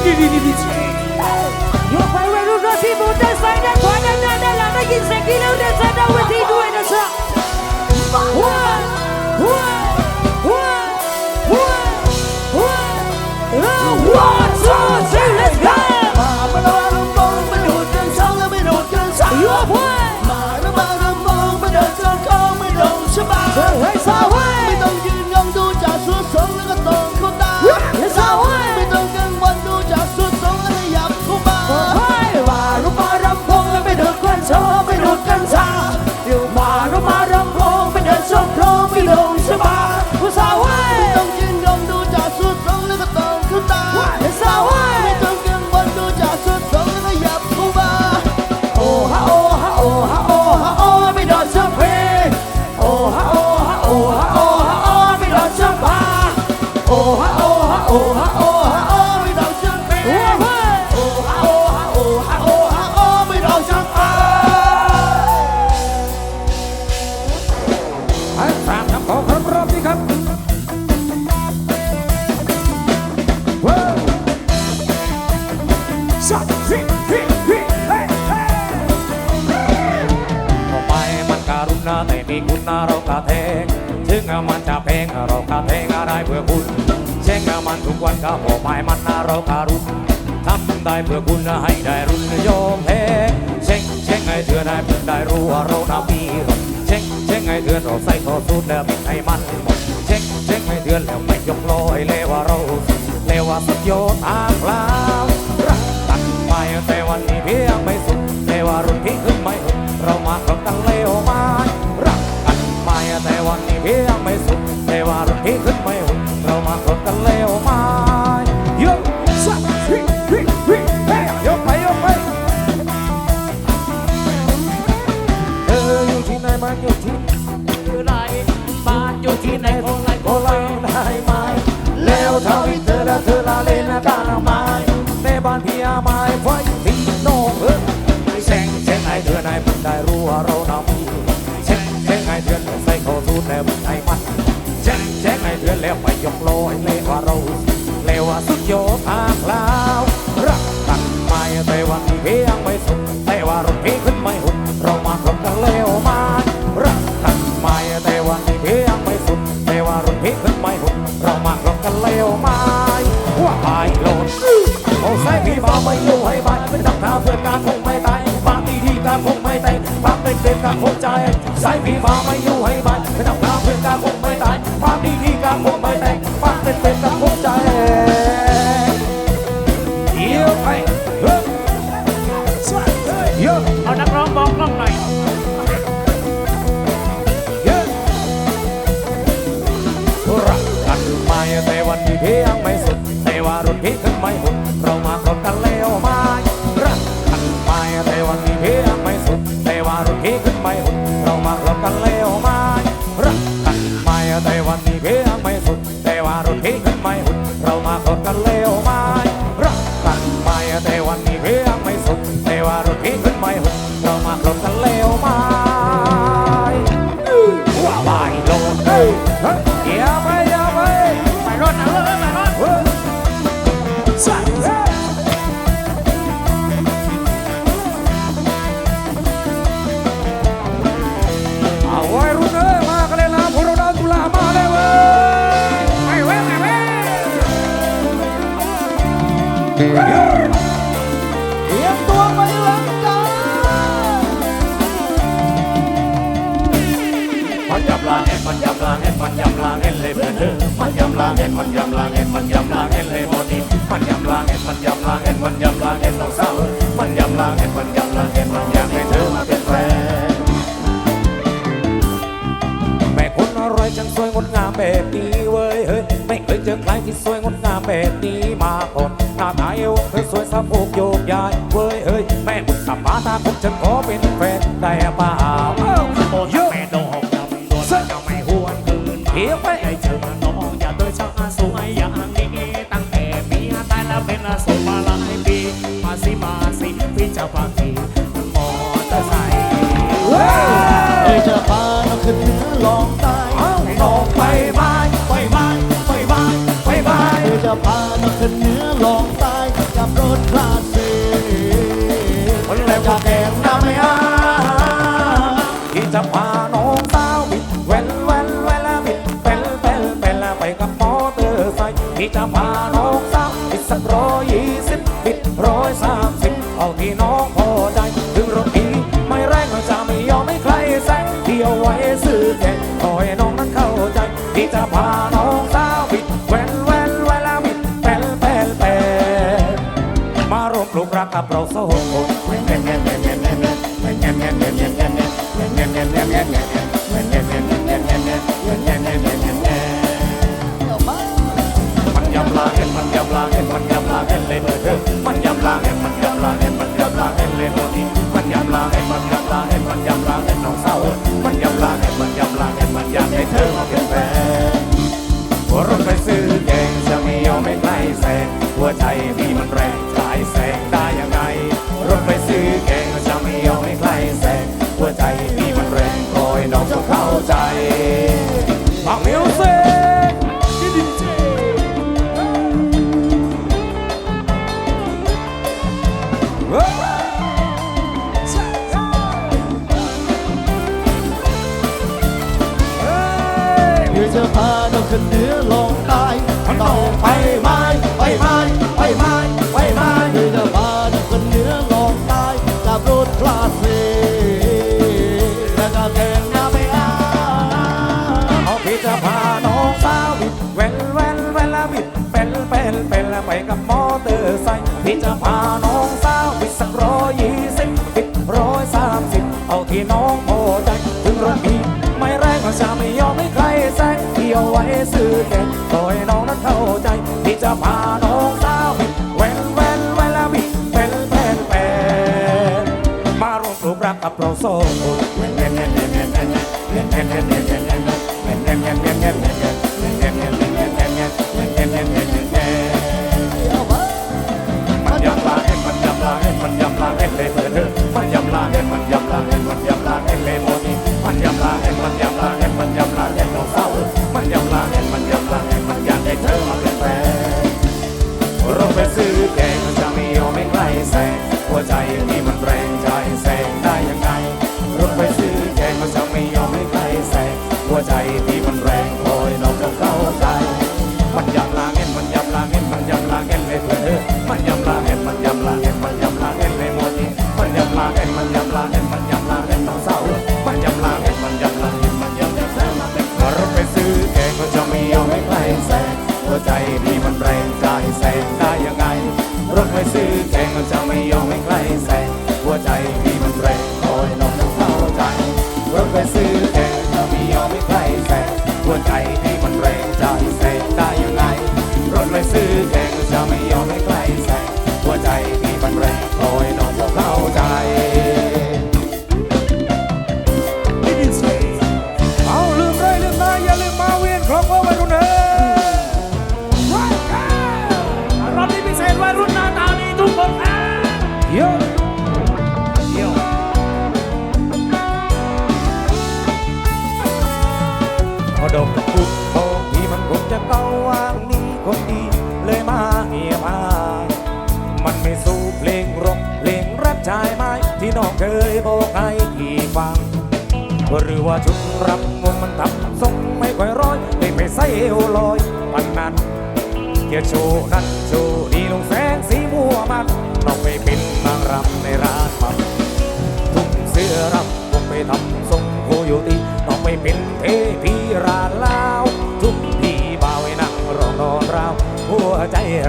Didi. Yo pai weru rosi muda sana kwana nana lana kinse kila uda sana wethi duwe nasa. Wow. Wow. ไม่ลงใช่ปะผู้สาวเว้ยต้องยืนยองดูจากสุดสงแล้วก็ตรงเข้าตาเฮ้สาวเว้ยไม่ต้องกังวลดูจากสุดสงแล้วก็หยับเข้ามาโอ้ฮะโอ้ฮะโอ้ฮะโอ้ฮะโอ้ไม่โดนชักเพโอ้ฮะโอ้ฮะโอ้ฮะโอ้ฮะโอ้ไม่โดนชักพาโอ้ฮะโอ้ฮะโอ้ฮะโอ้ฮะโอ้ มันจะแพงเรากะแทงอะไรเพื่อคุณเช่งมันทุกวันก็บอกไม่มันนะเราการุณทำได้เพื่อคุณให้ได้รุ่นยอมแพ้เช่งเช่งให้เธอได้เพื่อได้รู้ว่าเรานามีเช่งเช่งให้เธอเราใส่ข้อสูตรแล้วไม่ให้มันหมดเช่งเช่งให้เธอแล้วไม่ยกลอยเลว่าเราเลว่าสุดยอดทางลาวรักตัดไปแต่วันนี้เพียันเลวมาว่าไปโลดโอ้ใส่พี่บ่าวไม่อยู่ให้ไปเป็นตักทาเพื่อนการคงไม่ตายบางทีที่การคงไม่ตายบางเป็นเด็กการคงใจใช้พี่บ่าวไม่อยู่ให้ไปเป็นตักทาเพื่อนการคงไม่ตาย พี่ยังไม่สุด แต่ว่ารุ่นพี่ขึ้นไม่หุ่นเรามาคบกันแล้วมารักกันมาแต่วันนี้เพียงไม่สุด แต่ว่ารุ่นพี่ขึ้นไม่หุ่นเรามาคบกันแล้วมารักกันมาแต่วันนี้เพียงไม่สุด แต่ว่ารุ่นพี่ขึ้นไม่หุ่นเรามาคบกันแล้วมารักกันมาแต่วันนี้เพียงไม่สุด แต่ว่ารุ่นพี่ขึ้นไม่หุ่น เว้ยเฮ้ยแม่บุญตามาตาคุณฉันขอเป็นแฟนได้ป่าวโอ้ยแม่ดอกดำดวนจะไม่หวนคืนเหี้ยไปไอ้เจอน้องอย่าโดยช่าสวยอย่างนี้ตั้งแต่มีตายแล้วเป็นสมมาหลายปีมาสิมาสิพี่จะพาขี่มอเตอร์ไซค์เฮ้ยจะพาเราขึ้นลองใต้ลองไปบ้านไปบ้านไปบ้านไปบ้านจะพาเราขึ้นเหนือลองตายกับรถคลาด Taquara ือจะพาเราขึ้นเหนือลงใต้ต่อไปไม้ไปไม้ไปไม้ ซื้อเก่งต่อยน้องนั้นเข้าใจ ที่จะพาน้องสาวเป็นแวนแวนแวนและมีเป็นแฟนแฟนมาร่วมปลูรักกับเราสอง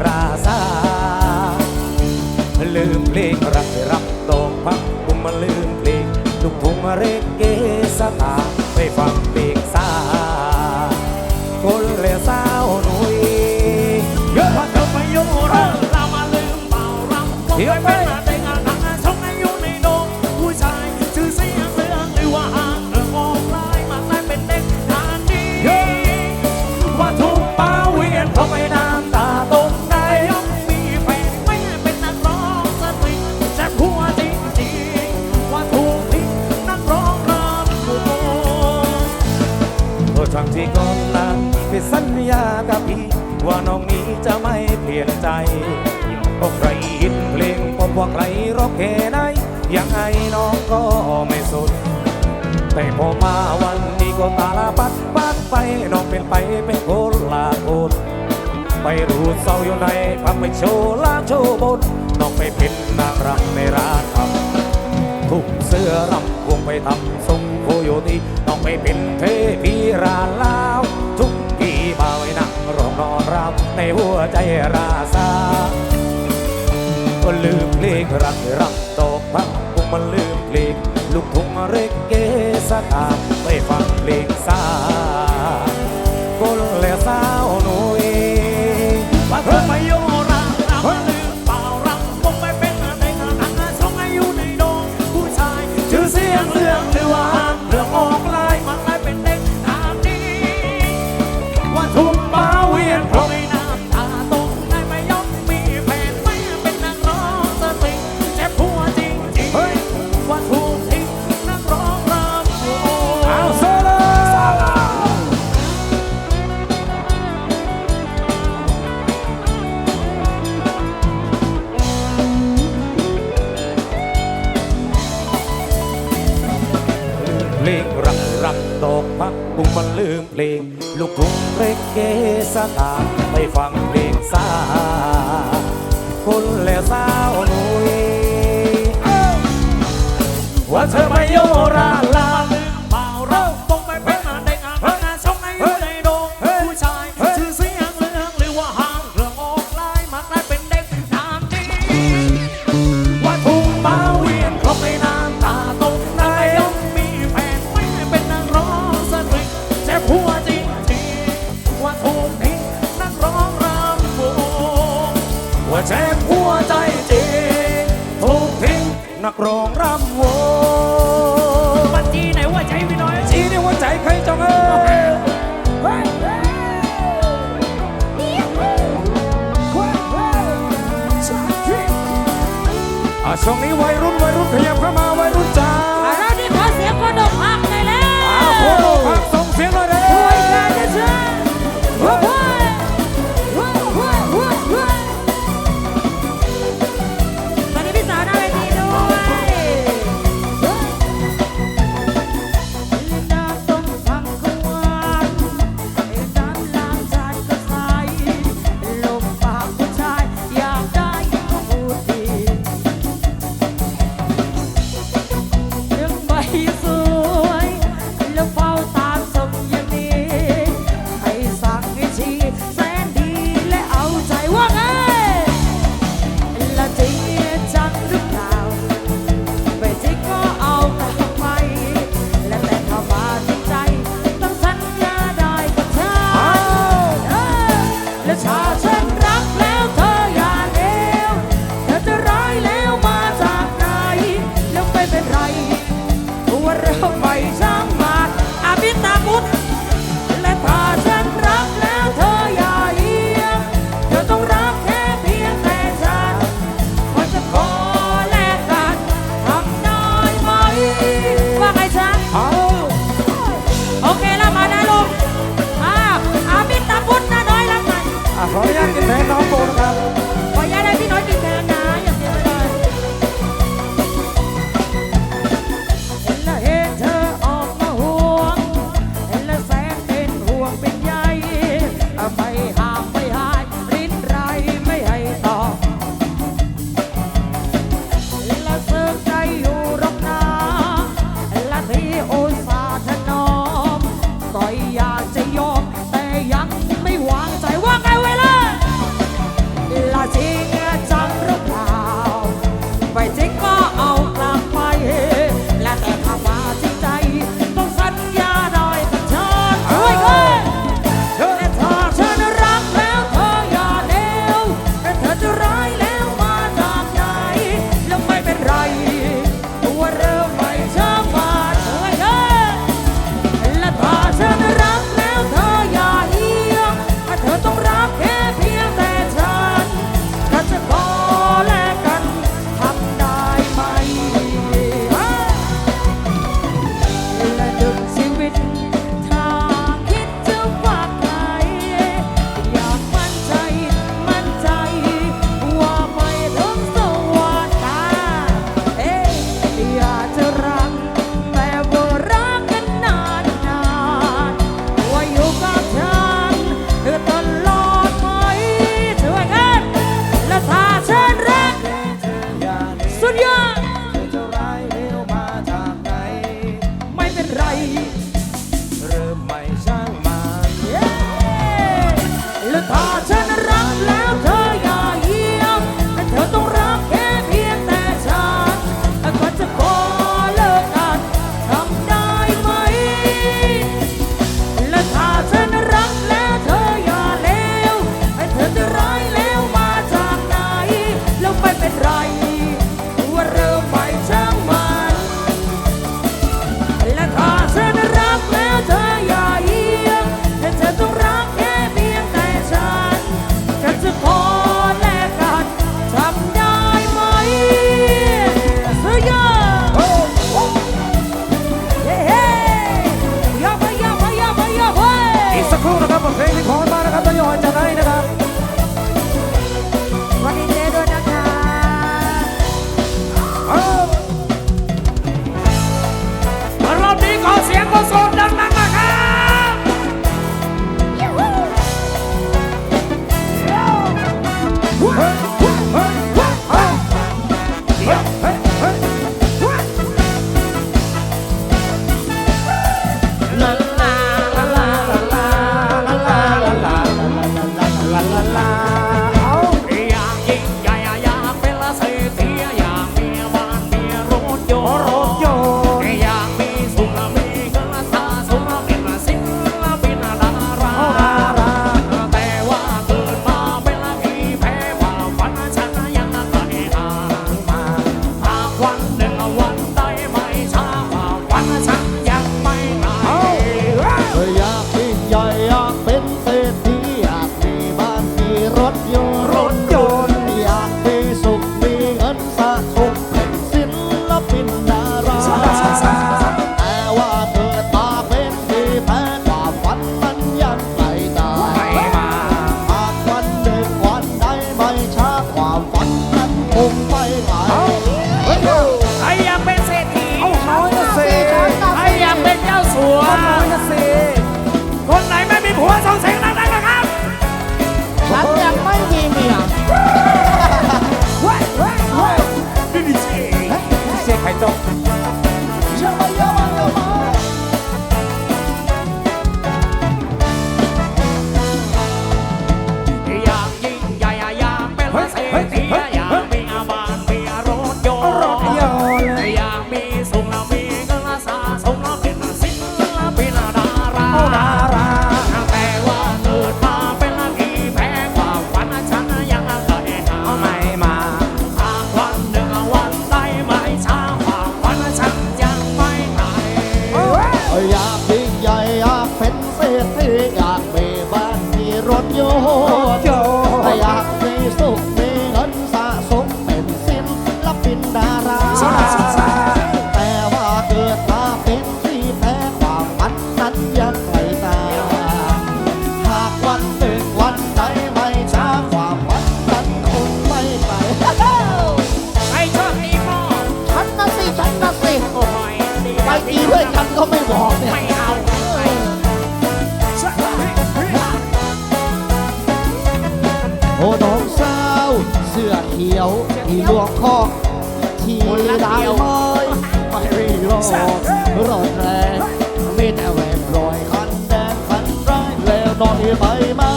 ราสา ใจพวกใครฮิตเพลงผมว่าใครร้องแค่ไหนยังไงน้องก็ไม่สนแต่พอมาวันนี้ก็ตาลาปัดปัดไปน้องเป็นไปเป็นคนลาโอดไปรู้เศร้าอยู่ในพังไปโชว์ลาโชว์บนน้องไปเป็นนางรำในร้านทำทุกเสื้อรำวงไปทำทรงโคโยตีน้องไปเป็นเทพีราลาว นอนรับในหัวใจราซาก็ลืมเพลงรักรักตกพักคงมันลืมเพลงลูกทุ่งเรกเกสตาไปฟังเพลงซาคนและสาว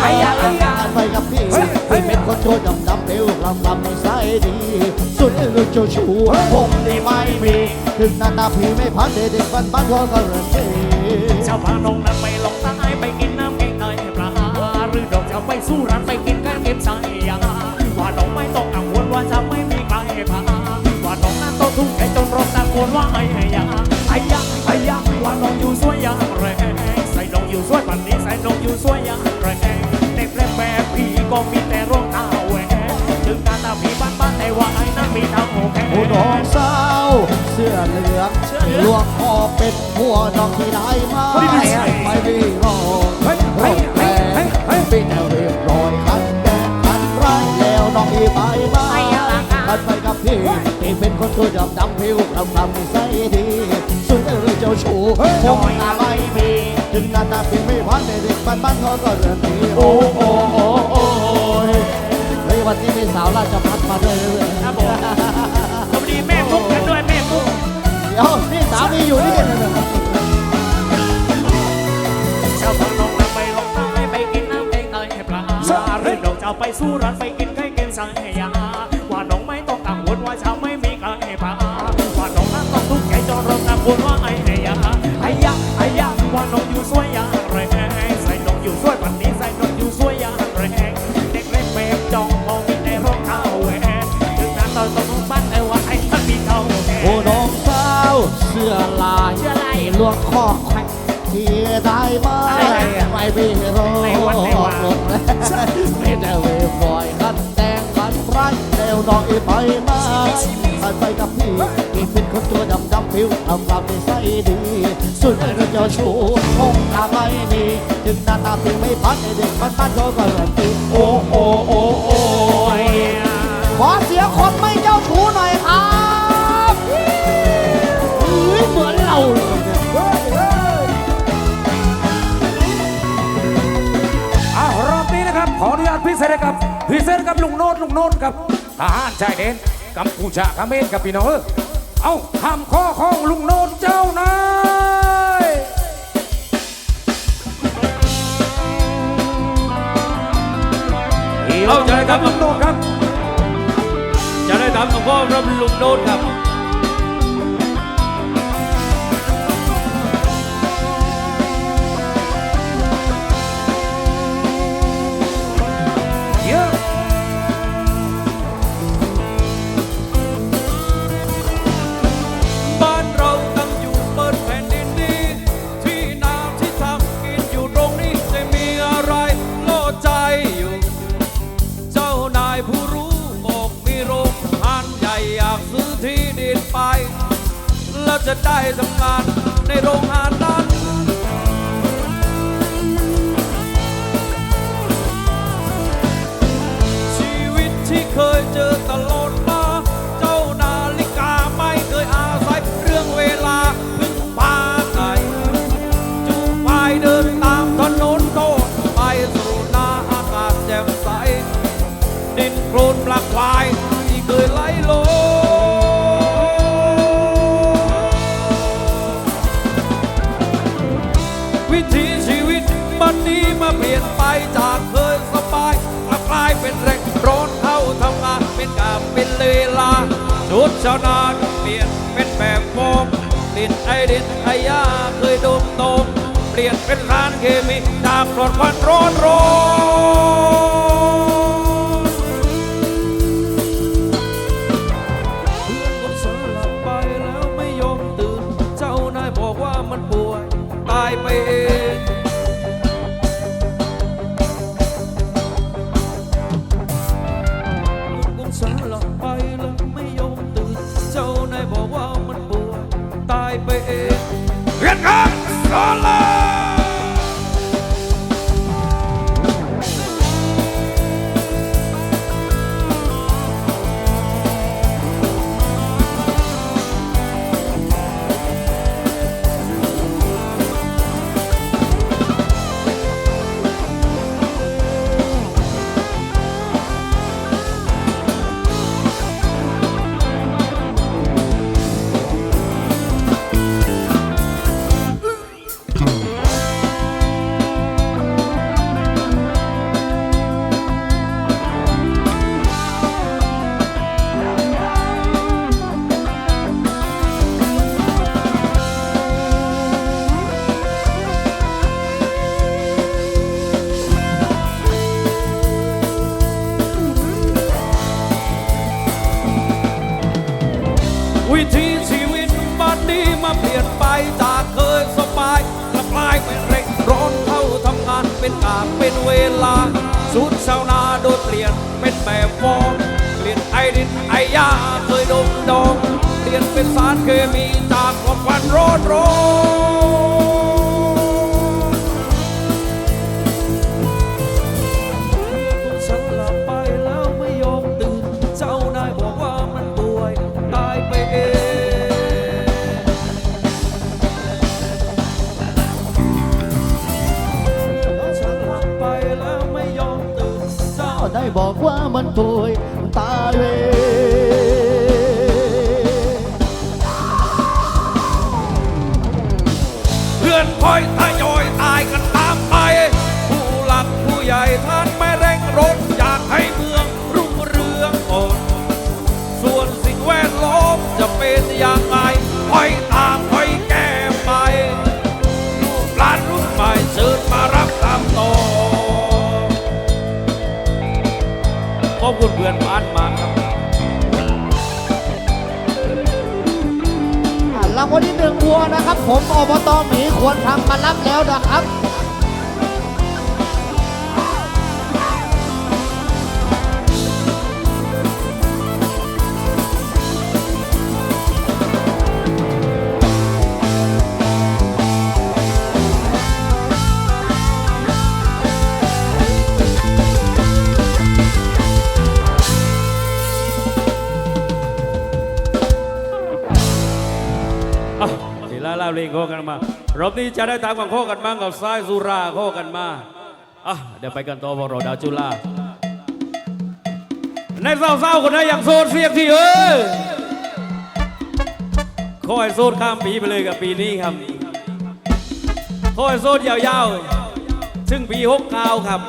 ไอ้ยะไอ้ยะไปกับพี่ที่เป็นคนชั่วดำดำเร็วลำลำในสายดีสุดเรืองเจ้าชู้ผมนี่ไม่มีถึงนาตาพี่ไม่พันเด็กๆบ้านบ้านก็การันตีเจ้าพาน้องนั้นไปลงใต้ไปกินน้ำแกงเนยปลาหรือดอกจะไปสู้รันไปกินกันเก็บสายยาว่าน้องไม่ต้องกังวลว่าจะไม่มีใครพาว่าน้องนั้นต้องทุ่มใจจนร้องตะโกนว่าไอ้ยาไอ้ยาไอ้ยาว่าน้องอยู่สวยอย่างแรงใส่น้องอยู่สวยวันนี้ใส่น้องอยู่สวยอย่าง ก็มีแต่รองเท้าแหวนถึงหน้าตาพี่บ้านบ้านแต่ว่าไอ้นั้นมีเท้าแขนโอ้น้องสาวเสื้อเหลืองลวงคอเป็นหัวน้องที่ได้มาไม่รีรอเฮ้ยรเฮ้ยถแรเฮ้ยงเฮ้ยเป็นเรียบร้อยคันแดงคันไรแล้วน้องอีไปมาคันไปกับพี่ที่เป็นคนตัวดำดำผิวดำดำใสดีสุดเรื่องเจ้าชู้ผมตาไม่มีถึงหน้าตาพี่ไม่พันเด็กบ้านบ้านเขาก็เรื่องดีโอ้โอ้โอ้โอ้เฮ้ย วันนี้มีสาวราชพัฒมาด้วยเลยครับผมสวัสดีแม่มุกกันด้วยแม่มุกเดี๋ยวนี่สามีอยู่นี่เจ้าทางน้องนำไปลงใต้ไปกินน้ำแกงเตยปลาหรือดอกจะไปสู้รันไปกินไก่เกมสังยาว่าน้องไม่ต้องกังวลว่าจะไม่มีใครพาว่าน้องนั้นต้องทุกข์ใจจนเริ่มกังวลว่าไอ้ยาไอ้ยาไอ้ยาว่าน้องอยู่สวยยา ที่ได้ไหมอะไรนะไม่มีรถในวัดในวารถไม่ได้เวฟอยคันแดงคันไรแล้วน้องอีไปมาคันไปกับพี่ที่เป็นคนตัวดำดำผิวทำความนิสัยดีสุดเรื่องเจ้าชู้คงตาไม่มีถึงหน้าตาพี่ไม่พันในเด็กบ้านบ้านก็การันตีโอ้โอ้โอ้โอ้โอ้ยขอเสียคนไม่เจ้าชู้หน่อยครับ พิเศษให้กับพี่พิเศษกับลุงโนดลุงโนดกับทหารชายแดนกัมพูชาเขมรกับพี่น้องเออเอาห้ามข้อของลุงโนดเจ้านายเอาใจครับลุงโนดครับจะได้ตามกับพ่อรับลุงโดนครับ นี้มาเปลี่ยนไปจากเคยสบายกลับกลายเป็นแรงร้อนเข้าทำงานเป็นกาบเป็นเวลาชุดชาวนาเปลี่ยนเป็นแบบฟอมดินไอดินไอยาเคยดมดมเปลี่ยนเป็นสารเคมีจากปลอดควันร้อนร้อน ค ทำงานเป็นกาเป็นเวลาสูตรชาวนาโดนเปลี่ยนเป็นแบบฟอร์มเปลี่ยนไอดินไอยาเคยดมดองเปลี่ยนเป็นสารเคมีจากความควันร้อนร้อน มันป่วยตาเวเพื่อนคอยทยอยตายกันตามไป ผู้หลักผู้ใหญ่ท่านไม่เร่งรถอยากให้เมืองรุ่งเรืองก่อนส่วนสิ่งแวดล้อมจะเป็นอย่าง ครับผมอบตหมีควรทำมารับแล้วนะครับ ทีละลาเรียงโคกันมารอบนี้จะได้ตามกับโคกันบ้างกับซ้ายสุราโคกันมาอะเดี๋ยวไปกันต่อวรดาวจุฬาในเศร้าๆคนนั้นอย่างโซนเสียงที่เอ้ยคอยโซนข้ามปีไปเลยกับปีนี้ครับคอยโซนยาวๆ ซึ่งปีหกเก้าครับ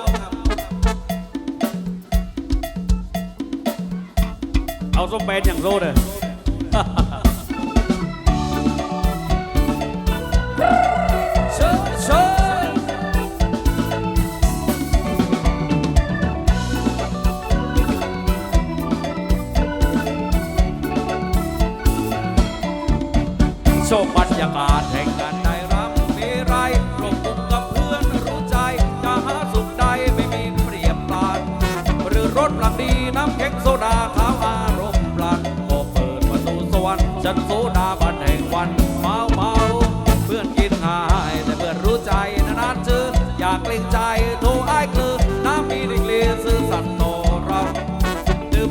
เอาส้มแปนอย่างโซนเลย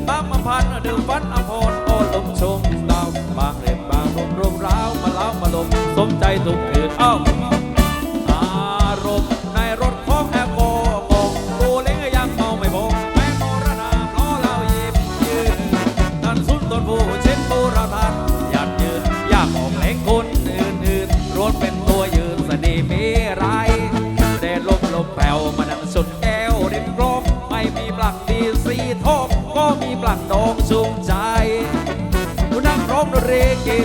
บางมาพันดื่มฟันอภรโอ้ลมชมดาวบางเล็บบางลมรวมร้าวมาเล้ามาลมสมใจทุกคืนเอ้าอ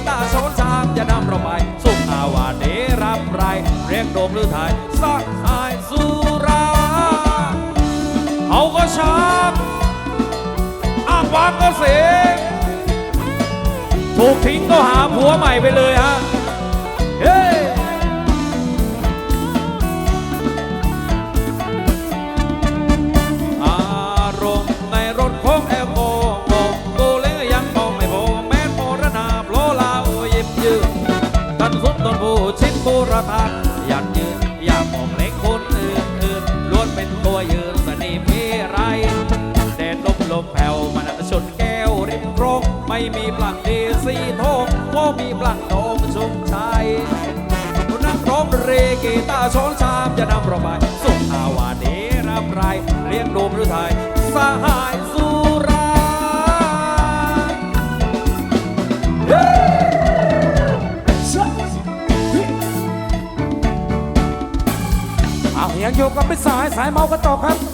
ตาโซนสามจะนำเราไปสุขอาวาเดรับไรเรียกโดมหรือไทยสักหายสุราเขาก็ชักอ้างวางก็เสียงถูกทิ้งก็หาผัวใหม่ไปเลยฮะเฮ้ ชินโบราณานยันยืนอยากมองเล็กคนอื่นๆล้วนเป็นตัวยืนสนิมีไรแดดลมลมแผ่วมันชนแก้วริมโรงไม่มีปลังดีสีทองก็มีปลังทองชุ่มชัยผู้นั่งร้องเรกีตาช้อนชามจะนำเราไปสุขอาวาเดรับไรเรียงโดมหรือไทยสหายสุ อยู่กับพี่สายสายเมากันต่อครับ